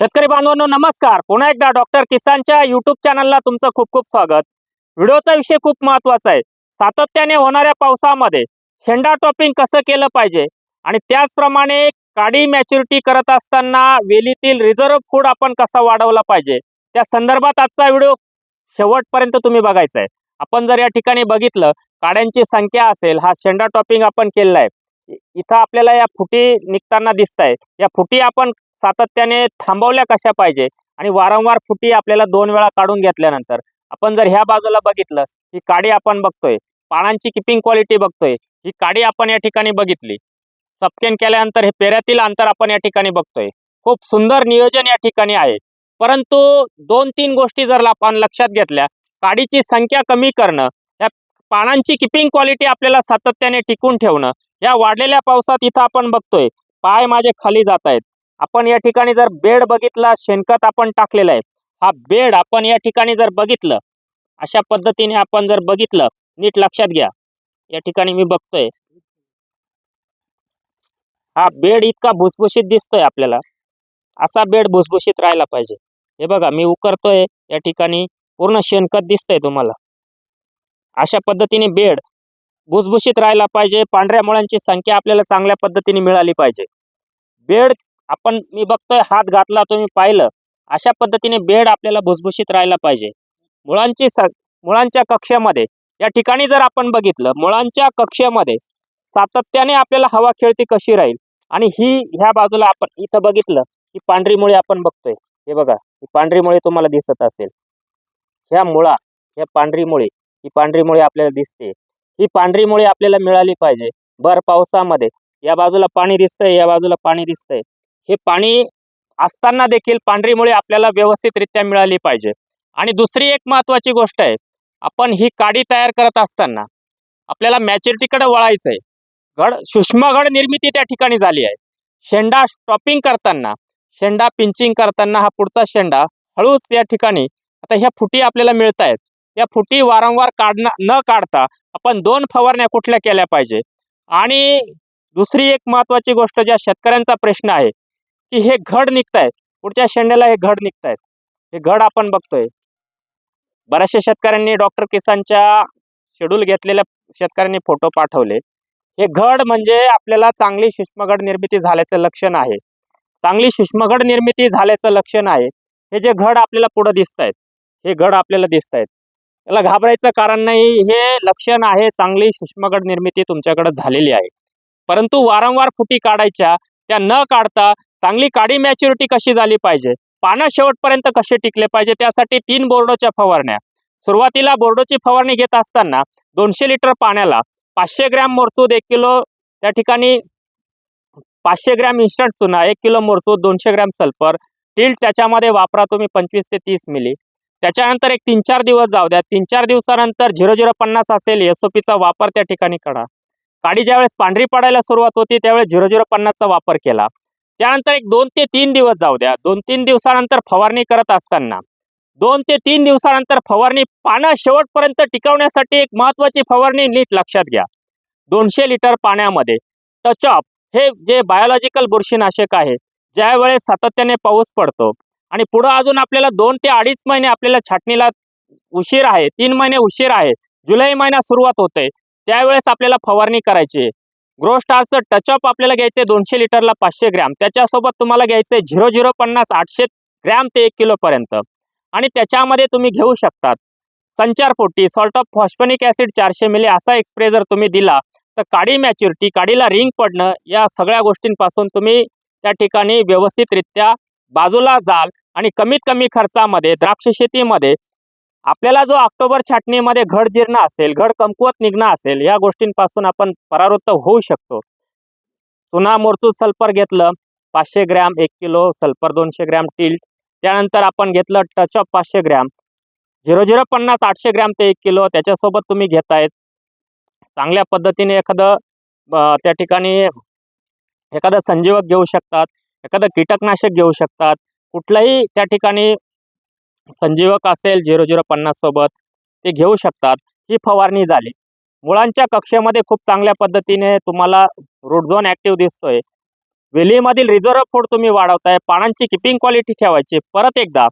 शेतकरी बांधवांनो नमस्कार. पुन्हा एकदा डॉक्टर किसानच्या युट्यूब चॅनलला तुमचं खूप खूप स्वागत. व्हिडिओचा विषय खूप महत्त्वाचा आहे. सातत्याने होणाऱ्या पावसामध्ये शेंडा टॉपिंग कसं केलं पाहिजे? आणि त्याचप्रमाणे काडी मॅच्युरिटी करत असताना वेलीतील रिझर्व्ह फूड आपण कसा वाढवला पाहिजे? त्या संदर्भात आजचा व्हिडिओ शेवटपर्यंत तुम्ही बघायचा आहे. आपण जर या ठिकाणी बघितलं काड्यांची संख्या असेल हा शेंडा टॉपिंग आपण केलेला आहे. इथं आपल्याला या फुटी निघताना दिसत आहे या फुटी आपण सातत्याने थांबवल्या कशा पाहिजे? आणि वारंवार फुटी आपल्याला दोन वेळा काढून घेतल्यानंतर आपण जर ह्या बाजूला बघितलं ही काडी आपण बघतोय पानांची किपिंग क्वालिटी बघतोय ही काडी आपण या ठिकाणी बघितली. सपकेन केल्यानंतर हे पेऱ्यातील अंतर आपण या ठिकाणी बघतोय. खूप सुंदर नियोजन या ठिकाणी आहे. परंतु दोन तीन गोष्टी जर आपण लक्षात घेतल्या काडीची संख्या कमी करणं पानांची किपिंग क्वालिटी आपल्याला सातत्याने टिकून ठेवणं. या वाढलेल्या पावसात इथं आपण बघतोय पाय माझे खाली जात आहेत आपण या ठिकाणी जर बेड बघितला शेणखत आपण टाकलेलं आहे. हा बेड आपण या ठिकाणी जर बघितलं अशा पद्धतीने आपण जर बघितलं नीट लक्षात घ्या. या ठिकाणी मी बघतोय. हा बेड इतका भुसभुशीत दिसतोय आपल्याला. असा बेड भुसभुशीत राहायला पाहिजे. हे बघा मी उकरतोय या ठिकाणी पूर्ण शेणखत दिसतंय तुम्हाला. अशा पद्धतीने बेड भुसभुशीत राहायला पाहिजे. पांढऱ्या मुळांची संख्या आपल्याला चांगल्या पद्धतीने मिळाली पाहिजे. बेड आपण मी बघतोय हात घातला तुम्ही पाहिलं. अशा पद्धतीने बेड आपल्याला भुसभुशीत राहायला पाहिजे. मुळांची स मुळांच्या कक्षामध्ये या ठिकाणी जर आपण बघितलं मुळांच्या कक्षेमध्ये सातत्याने आपल्याला हवा खेळती कशी राहील? आणि ही ह्या बाजूला आपण इथं बघितलं की पांढरी मुळे आपण बघतोय. हे बघा ही पांढरी मुळे तुम्हाला दिसत असेल. ह्या मुळा ह्या पांढरी मुळे ही पांढरी मुळी आपल्याला दिसते. ही पांढरी मुळी आपल्याला मिळाली पाहिजे. भर पावसामध्ये. या बाजूला पाणी दिसतंय या बाजूला पाणी दिसतंय. हे पाणी असताना देखील पांढरी मुळे आपल्याला व्यवस्थितरित्या मिळाली पाहिजे. आणि दुसरी एक महत्वाची गोष्ट आहे. आपण ही काडी तयार करत असताना आपल्याला मॅच्युरिटीकडे वळायचं आहे घड सूक्ष्म घड निर्मिती त्या ठिकाणी झाली आहे. शेंडा स्टॉपिंग करताना शेंडा पिंचिंग करताना हा पुढचा शेंडा हळूच या ठिकाणी आता ह्या फुटी आपल्याला मिळत आहेत या फुटी वारंवार काढणं न काढता आपण दोन फवारण्या कुठल्या केल्या पाहिजे? आणि दुसरी एक महत्वाची गोष्ट ज्या शेतकऱ्यांचा प्रश्न आहे की हे घड निघतायत पुढच्या शेंड्याला हे घड निघतायत. हे घड आपण बघतोय. बऱ्याचशा शेतकऱ्यांनी डॉक्टर किसानच्या शेड्यूल घेतलेल्या शेतकऱ्यांनी फोटो पाठवले. हे घड म्हणजे आपल्याला चांगली सूक्ष्मगड निर्मिती झाल्याचं लक्षण आहे. चांगली सूक्ष्मगड निर्मिती झाल्याचं लक्षण आहे. हे जे घड आपल्याला पुढं दिसत आहेत हे घड आपल्याला दिसत आहेत याला घाबरायचं कारण नाही. हे लक्षण आहे चांगली सूक्ष्मगड निर्मिती तुमच्याकडे झालेली आहे. परंतु वारंवार फुटी काढायच्या त्या न काढता चांगली काडी मॅच्युरिटी कशी झाली पाहिजे? पानं शेवटपर्यंत कसे टिकले पाहिजे? त्यासाठी तीन बोर्डोच्या फवारण्या. सुरुवातीला बोर्डोची फवारणी घेत असताना दोनशे लिटर पाण्याला पाचशे ग्रॅम मोरचूद एक किलो त्या ठिकाणी पाचशे ग्रॅम इन्स्टंट चुना एक किलो मोरचूद दोनशे ग्रॅम सल्फर टिल्ट त्याच्यामध्ये वापरा तुम्ही पंचवीस ते तीस मिली. त्याच्यानंतर एक तीन चार दिवस जाऊ द्या. तीन चार दिवसानंतर झिरो झिरो पन्नास असेल एस ओ पीचा वापर त्या ठिकाणी करा. काडी ज्यावेळेस पांढरी पडायला सुरुवात होती त्यावेळेस झिरो झिरो पन्नासचा वापर केला. त्यानंतर एक दोन ते तीन दिवस जाऊ द्या. दोन तीन दिवसानंतर फवारणी करत असताना दोन ते तीन दिवसानंतर फवारणी पानं शेवटपर्यंत टिकवण्यासाठी एक महत्वाची फवारणी नीट लक्षात घ्या. दोनशे लिटर पाण्यामध्ये टचअप हे जे बायोलॉजिकल बुरशीनाशक आहे ज्यावेळेस सातत्याने पाऊस पडतो आणि पुढं अजून आपल्याला दोन ते अडीच महिने आपल्याला छाटणीला उशीर आहे तीन महिने उशीर आहे. जुलै महिना सुरुवात होते त्यावेळेस आपल्याला फवारणी करायची ग्रो स्टारचं टचअप आपल्याला घ्यायचे दोनशे लिटरला पाचशे ग्रॅम. त्याच्यासोबत तुम्हाला घ्यायचे झिरो झिरो पन्नास आठशे ग्रॅम ते एक किलोपर्यंत आणि त्याच्यामध्ये तुम्ही घेऊ शकतात संचार पोटी सॉल्ट ऑफ फॉस्फनिक ॲसिड चारशे मिली असा एक्सप्रे जर तुम्ही दिला तर काडी मॅच्युरिटी काडीला रिंग पडणं या सगळ्या गोष्टींपासून तुम्ही त्या ठिकाणी व्यवस्थितरित्या बाजूला जाल. आणि कमीत कमी खर्चामध्ये द्राक्ष शेतीमध्ये आपल्याला जो ऑक्टोबर छाटणीमध्ये घड जीर्ण असेल घड कमकुवत निघणं असेल या गोष्टींपासून आपण परावृत्त होऊ शकतो. चुना मोरचूद सल्फर घेतलं पाचशे ग्रॅम एक किलो सल्फर दोनशे ग्रॅम टिल्ट त्यानंतर आपण घेतलं टच ऑफ पाचशे ग्रॅम. झिरो झिरो पन्नास आठशे ग्रॅम ते एक किलो त्याच्यासोबत तुम्ही घेतायत. चांगल्या पद्धतीने एखादं त्या ठिकाणी एखादं संजीवक घेऊ शकतात एखादं कीटकनाशक घेऊ शकतात. कुठलाही त्या ठिकाणी संजीवक असेल झिरो झिरो पन्नास सोबत ते घेऊ शकतात. ही फवारणी झाली. मुळांच्या कक्षेमध्ये खूप चांगल्या पद्धतीने तुम्हाला रूट झोन ॲक्टिव्ह दिसतोय. वेलीमधील रिझर्व फूड तुम्ही वाढवताय पानांची किपिंग क्वालिटी ठेवायची परत एकदा.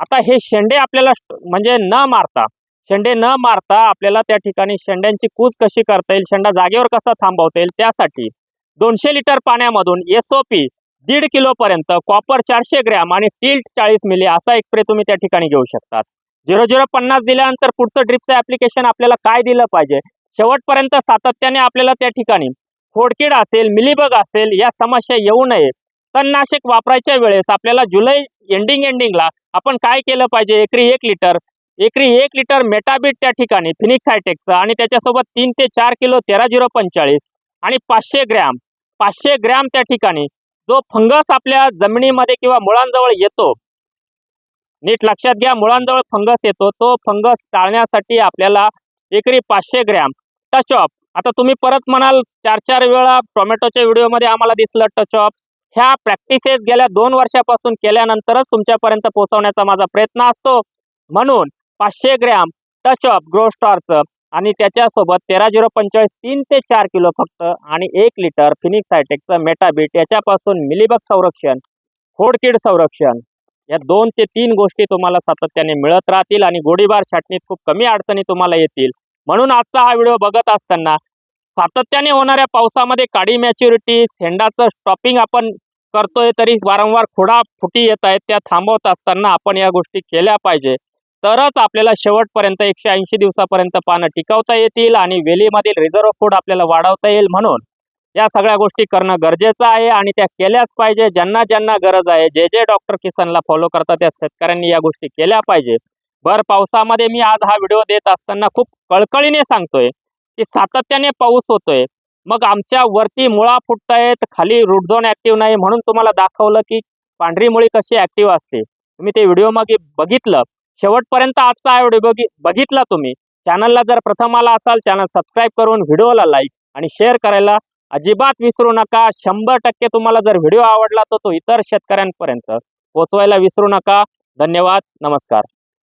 आता हे शेंडे आपल्याला म्हणजे न मारता शेंडे न मारता आपल्याला त्या ठिकाणी शेंड्यांची कूज कशी करता येईल शेंडा जागेवर कसा थांबवता येईल त्यासाठी दोनशे लिटर पाण्यामधून एस ओ पी दीड किलोपर्यंत कॉपर चारशे ग्रॅम आणि टिल्ट चाळीस मिली असा एक स्प्रे तुम्ही त्या ठिकाणी घेऊ शकतात. झिरो झिरो पन्नास दिल्यानंतर पुढचं ड्रिपचं ॲप्लिकेशन आपल्याला काय दिलं पाहिजे? शेवटपर्यंत सातत्याने आपल्याला त्या ठिकाणी खोडकीड असेल मिलीबग असेल या समस्या येऊ नये. तणनाशक वापरायच्या वेळेस आपल्याला जुलै एंडिंग एंडिंगला आपण काय केलं पाहिजे? एकरी एक लिटर एकरी एक लिटर मेटाबीट त्या ठिकाणी फिनिक्स हायटेकचं आणि त्याच्यासोबत तीन ते चार किलो तेरा झिरो पंचेचाळीस आणि पाचशे ग्रॅम पाचशे ग्रॅम त्या ठिकाणी जो फंगस आपल्या जमिनीमध्ये किंवा मुळांजवळ येतो नीट लक्षात घ्या मुळांजवळ फंगस येतो तो फंगस टाळण्यासाठी आपल्याला एकरी पाचशे ग्रॅम टच ऑफ. आता तुम्ही परत म्हणाल चार चार वेळा टोमॅटोच्या व्हिडिओमध्ये आम्हाला दिसलं टच ऑफ. ह्या प्रॅक्टिसेस गेल्या दोन वर्षापासून केल्यानंतरच तुमच्यापर्यंत पोहोचवण्याचा माझा प्रयत्न असतो. म्हणून पाचशे ग्रॅम टच ऑफ ग्रो स्टारचं आणि त्याच्यासोबत तेरा झिरो पंचेचाळीस तीन ते चार किलो फक्त आणि एक लिटर फिनिक्स हायटेकचं मेटाबीट याच्यापासून मिलीबग संरक्षण खोडकीड संरक्षण या दोन ते तीन गोष्टी तुम्हाला सातत्याने मिळत राहतील आणि गोडीबार छाटणीत खूप कमी अडचणी तुम्हाला येतील. म्हणून आजचा हा व्हिडिओ बघत असताना सातत्याने होणाऱ्या पावसामध्ये काडी मॅच्युरिटी शेंडाचं स्टॉपिंग आपण करतोय तरी वारंवार खोडा फुटी येत आहेत त्या थांबवत असताना आपण या गोष्टी केल्या पाहिजे. तरच आपल्याला शेवटपर्यंत एकशे ऐंशी दिवसापर्यंत पानं टिकवता येतील आणि वेलीमधील रिझर्व फूड आपल्याला वाढवता येईल म्हणून. या सगळ्या गोष्टी करणं गरजेचं आहे आणि त्या केल्याच पाहिजे. ज्यांना ज्यांना गरज आहे जे जे डॉक्टर किसनला फॉलो करतात त्या शेतकऱ्यांनी या गोष्टी केल्या पाहिजे. भर पावसामध्ये मी आज हा व्हिडिओ देत असताना खूप कळकळीने सांगतोय की सातत्याने पाऊस होतोय. मग आमच्या वरती मुळा फुटतायत खाली रूट झोन ऍक्टिव्ह नाही म्हणून तुम्हाला दाखवलं की पांढरी मुळी कशी ऍक्टिव्ह असते. तुम्ही ते व्हिडिओ मागे बघितलं. शेवटपर्यंत आजचा हा व्हिडिओ बघि बघितला तुम्ही चॅनलला जर प्रथम आला असाल चॅनल सबस्क्राईब करून व्हिडिओला लाईक आणि शेअर करायला अजिबात विसरू नका. शंभर टक्के तुम्हाला जर व्हिडिओ आवडला तर तो इतर शेतकऱ्यांपर्यंत पोहोचवायला विसरू नका. धन्यवाद. नमस्कार.